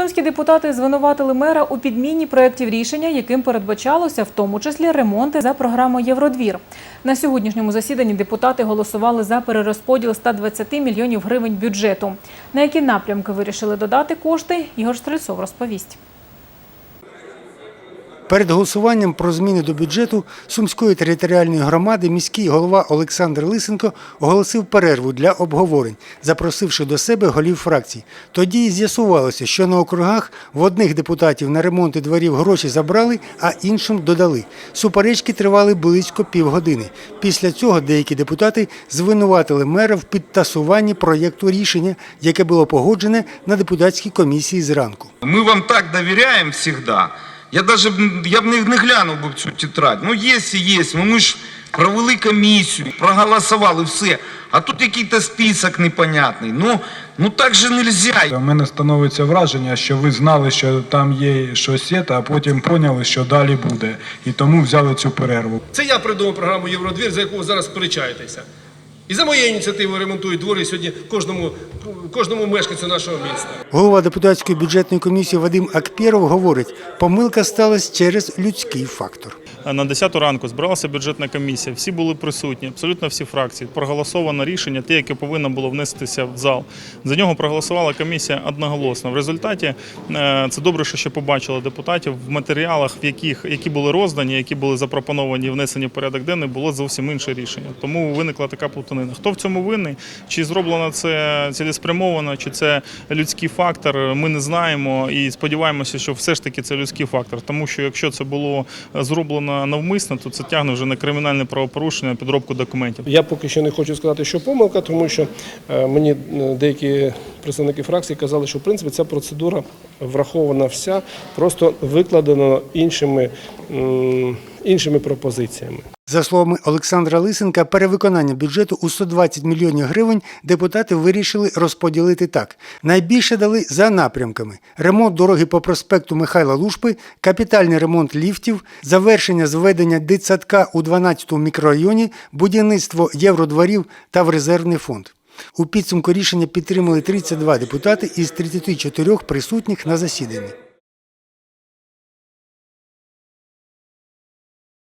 Сумські депутати звинуватили мера у підміні проєктів рішення, яким передбачалося в тому числі ремонти за програмою Євродвір. На сьогоднішньому засіданні депутати голосували за перерозподіл 120 мільйонів гривень бюджету. На які напрямки вирішили додати кошти, Ігор Стрельцов розповість. Перед голосуванням про зміни до бюджету Сумської територіальної громади міський голова Олександр Лисенко оголосив перерву для обговорень, запросивши до себе голів фракцій. Тоді і з'ясувалося, що на округах в одних депутатів на ремонти дворів гроші забрали, а іншим додали. Суперечки тривали близько півгодини. Після цього деякі депутати звинуватили мера в підтасуванні проєкту рішення, яке було погоджене на депутатській комісії зранку. Мы вам так доверяем всегда. Я даже я б не, не глянув би цю тетрадь. Ну, є і є. Ну, ми ж провели комісію, проголосували все. А тут якийсь список непонятний. Ну, ну так же нельзя. У мене становиться враження, що ви знали, що там є щось, є, а потім поняли, що далі буде. І тому взяли цю перерву. Це я придумав програму Євродвір, за яку ви зараз сперечаєтеся. І за моєю ініціативою ремонтують двори сьогодні кожному, кожному мешканцю нашого міста. Голова депутатської бюджетної комісії Вадим Акпєров говорить, помилка сталася через людський фактор. На 10 ранку збиралася бюджетна комісія. Всі були присутні, абсолютно всі фракції. Проголосовано рішення, те, яке повинно було внестися в зал. За нього проголосувала комісія одноголосно. В результаті е, це добре, що ще побачили депутатів в матеріалах, в яких які були роздані, які були запропоновані внесені в порядок денний, було зовсім інше рішення. Тому виникла така плутанина. Хто в цьому винний? Чи зроблено це цілеспрямовано, чи це людський фактор? Ми не знаємо і сподіваємося, що все ж таки це людський фактор. Тому що якщо це було е, зроблено навмисно, то це тягне вже на кримінальне правопорушення, підробку документів. Я поки що не хочу сказати, що помилка, тому що е, мені е, деякі представники фракції казали, що в принципі ця процедура врахована вся, просто викладена іншими, іншими пропозиціями. За словами Олександра Лисенка, перевиконання бюджету у 120 мільйонів гривень депутати вирішили розподілити так. Найбільше дали за напрямками: ремонт дороги по проспекту Михайла Лушпи, капітальний ремонт ліфтів, завершення зведення дитсадка у 12-му мікрорайоні, будівництво євродворів та в резервний фонд. У підсумку рішення підтримали 32 депутати із 34 присутніх на засіданні.